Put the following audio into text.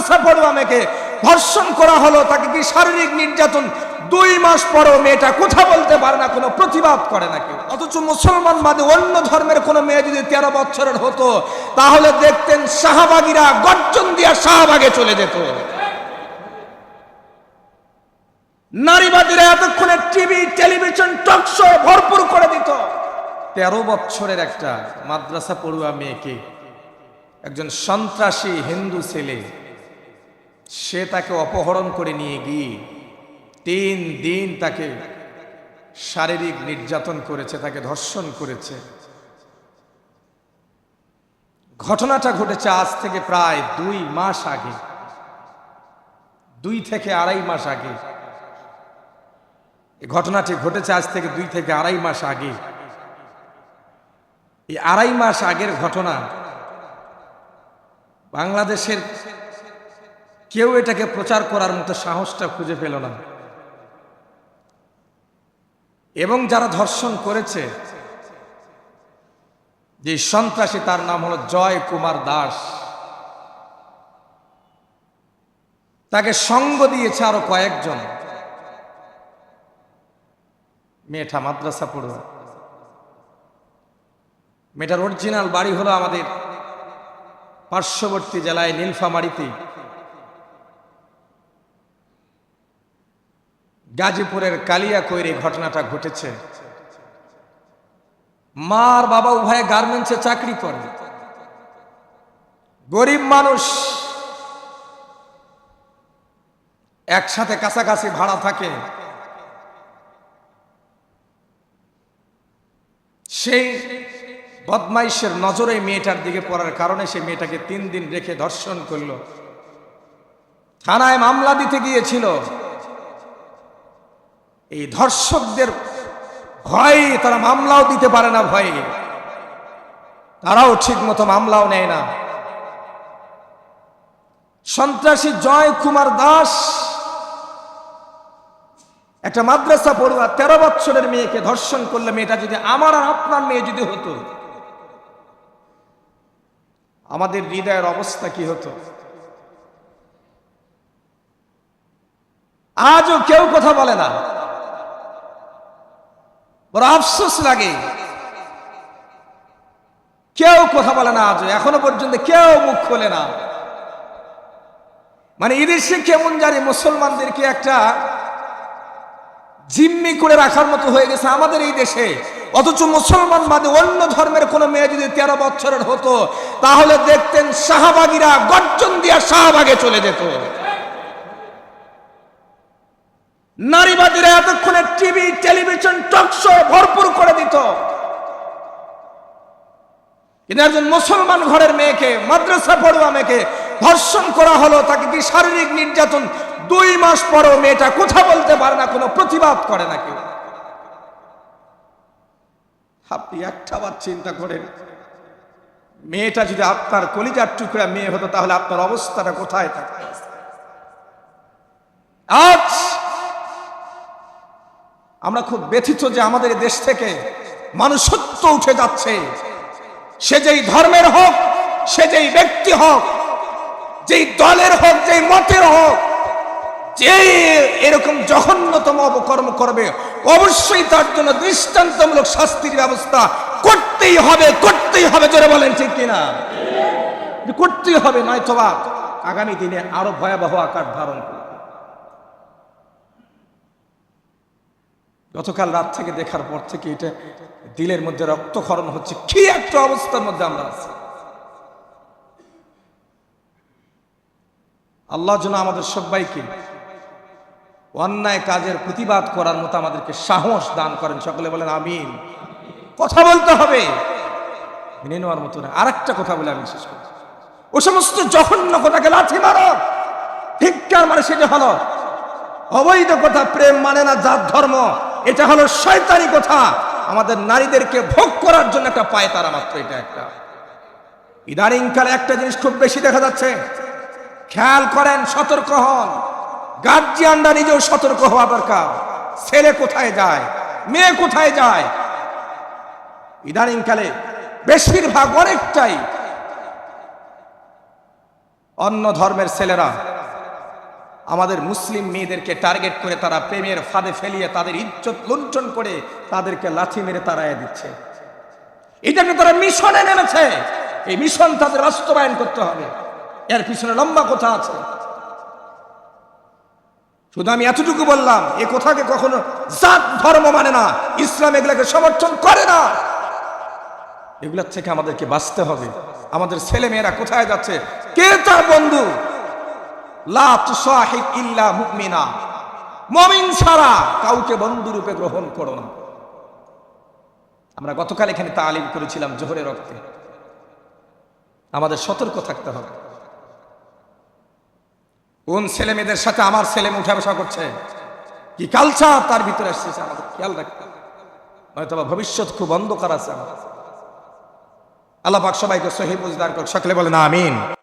মাদ্রাসা পড়ুয়া মেয়েকে ধর্ষণ করা হলো, তাকে কি শারীরিক নির্যাতন? দুই মাস পরেও মেয়েটা কথা বলতে পারে না, কোনো প্রতিবাদ করে না কেউ। অথচ মুসলমান বাদে অন্য ধর্মের কোনো মেয়ে যদি তেরো বছরের হতো, তাহলে দেখতেন শাহবাগীরা গর্জন দিয়া শাহবাগে চলে যেত। নারীবাদীরা এতক্ষণে টিভি, টেলিভিশন, টক শো ভরপুর করে দিত। তেরো বছরের একটা মাদ্রাসা পড়ুয়া মেয়েকে, একজন সন্ত্রাসী হিন্দু ছেলে সে তাকে অপহরণ করে নিয়ে গিয়ে তিন দিন তাকে শারীরিক নির্যাতন করেছে, তাকে ধর্ষণ করেছে। ঘটনাটা ঘটেছে আজ থেকে প্রায় দুই মাস আগে, দুই থেকে আড়াই মাস আগে। এই ঘটনাটি ঘটেছে আজ থেকে দুই থেকে আড়াই মাস আগে। এই আড়াই মাস আগের ঘটনা বাংলাদেশের কেউ এটাকে প্রচার করার মতো সাহসটা খুঁজে পেল না। এবং যারা ধর্ষণ করেছে, যে সন্ত্রাসী, তার নাম হলো জয় কুমার দাস। তাকে সঙ্গ দিয়েছে আরও কয়েকজন। মেয়েটা মাদ্রাসা পড়ুয়া। মেয়েটার অরিজিনাল বাড়ি হলো আমাদের পার্শ্ববর্তী জেলায় নীলফামারিতে। গাজীপুরের কালিয়া কৈরে ঘটনাটা ঘটেছে। মার বাবা উভয়ে গার্মেন্টসে চাকরি করে। গরিব মানুষ একসাথে কাছাকাছি ভাড়া থাকে। সেই বদমাইশের নজরে মেয়েটার দিকে পড়ার কারণে সে মেয়েটাকে তিন দিন রেখে ধর্ষণ করল। থানায় মামলা দিতে গিয়েছিল। এই ধর্ষকদের ভয়ে তারা মামলাও দিতে পারে না ভয়ে। তারাও ঠিক মতো মামলাও নেয় না। সন্ত্রাসী জয় কুমার দাস একটা মাদ্রাসা পড়ুয়া, তেরো বছরের মেয়েকে ধর্ষণ করলে মেয়েটা যদি আমার আর আপনার মেয়ে যদি হতো, আমাদের হৃদয়ের অবস্থা কি হতো? আজও কেউ কথা বলে না। বড় আফসোস লাগে। কেউ কথা বলে না আজও, এখনও পর্যন্ত কেউ মুখ খোলে না। মানে এদেশে কেমন জানি মুসলমানদেরকে একটা জিম্মি করে রাখার মতো হয়ে গেছে আমাদের এই দেশে। অথচ মুসলমান বাদে অন্য ধর্মের কোনো মেয়ে যদি তেরো বছরের হতো, তাহলে দেখতেন শাহবাগীরা গর্জন দিয়া শাহবাগে চলে যেত। নারীবাদীরা এতক্ষণে টিভি, টেলিভিশন টকশো ভরপুর করে দিত। কিন্তু একজন মুসলমান ঘরের মেয়েকে, মাদ্রাসা পড়ুয়া মেয়েকে ধর্ষণ করা হলো, তাকে কি শারীরিক নির্যাতন দুই মাস পরও মেয়েটা কথা বলতে পারে না, কোনো প্রতিবাদ করে না কেউ? আপনি একটা বার চিন্তা করেন, মেয়েটা যদি আপনার কলিজার টুকরা মেয়ে হতো, তাহলে আপনার অবস্থাটা কোথায় থাকতো আজ আমরা খুব ব্যথিত যে আমাদের দেশ থেকে মানুষত্ব উঠে যাচ্ছে। সে যেই ধর্মের হোক, সে যেই ব্যক্তি হোক, যেই দলের হোক, যেই মতের হোক, যে এরকম জঘন্যতম অপকর্ম করবে, অবশ্যই তার জন্য দৃষ্টান্তমূলক শাস্তির ব্যবস্থা করতেই হবে করতেই হবে, জোরে বলেন ঠিক কিনা? করতেই হবে, নয়তোবা আগামী দিনে আরও ভয়াবহ আকার ধারণ করবে। গতকাল রাত থেকে দেখার পর থেকে এটা দিলের মধ্যে রক্তক্ষরণ হচ্ছে। কি একটা অবস্থার মধ্যে আমরা আছি। আল্লাহ যেন আমাদের সবাইকে অন্যায় কাজের প্রতিবাদ করার মতো আমাদেরকে সাহস দান করেন। সকলে বলেন আমিন। কথা বলতে হবে। মেনে নেওয়ার মতো না। আর একটা কথা বলে আমি শেষ করি ও সমস্ত জঘন্য কথাকে লাথি মারো। ধিক্কার মানে সেটা হলো। অবৈধ কথা প্রেম মানে না জাত ধর্ম। এটা হলো শয়তানি কথা। আমাদের নারীদেরকে ভোগ করার জন্য একটা পায় তারা মাত্র এটা একটা। ইদানিং কালে একটা জিনিস খুব বেশি দেখা যাচ্ছে। খেয়াল করেন, সতর্ক হন। গার্জিয়ানরা নিজেও সতর্ক হওয়া দরকার। ছেলে কোথায় যায়? মেয়ে কোথায় যায়? ইদানিং কালে বেশিরভাগ অনেকটাই অন্য ধর্মের ছেলেরা আমাদের মুসলিম মেয়েদেরকে টার্গেট করে তারা প্রেমের ফাঁদে ফেলিয়ে তাদের ইজ্জত লুণ্ঠন করে তাদেরকে লাথি মেরে তাড়াইয়া দিচ্ছে। এটাকে তারা মিশনে নেমেছে। এই মিশন তাদের বাস্তবায়ন করতে হবে। এর পিছনে লম্বা কথা আছে। শুধু আমি এতটুকু বললাম, এ কথাকে কখনো জাত ধর্ম মানে না, ইসলাম এগুলাকে সমর্থন করে না। এগুলোর থেকে আমাদেরকে বাঁচতে হবে। আমাদের ছেলে মেয়েরা কোথায় যাচ্ছে? কে তার বন্ধু? কাউকে বন্ধু রূপে গ্রহণ করো না। আমরা গতকাল এখানে তালিম করেছিলাম জোহরের রক্তে। আমাদের সতর্ক থাকতে হবে। কোন ছেলে মেয়েদের সাথে আমার ছেলে উঠা বসা করছে? কি কালচার তার ভিতরে আসছে আমাদের? খেয়াল রাখতে হয়তো ভবিষ্যৎ খুব অন্ধকার আছে আমার আল্লাহ পাক সবাইকে সহি বুঝদার কর সকলে আমিন।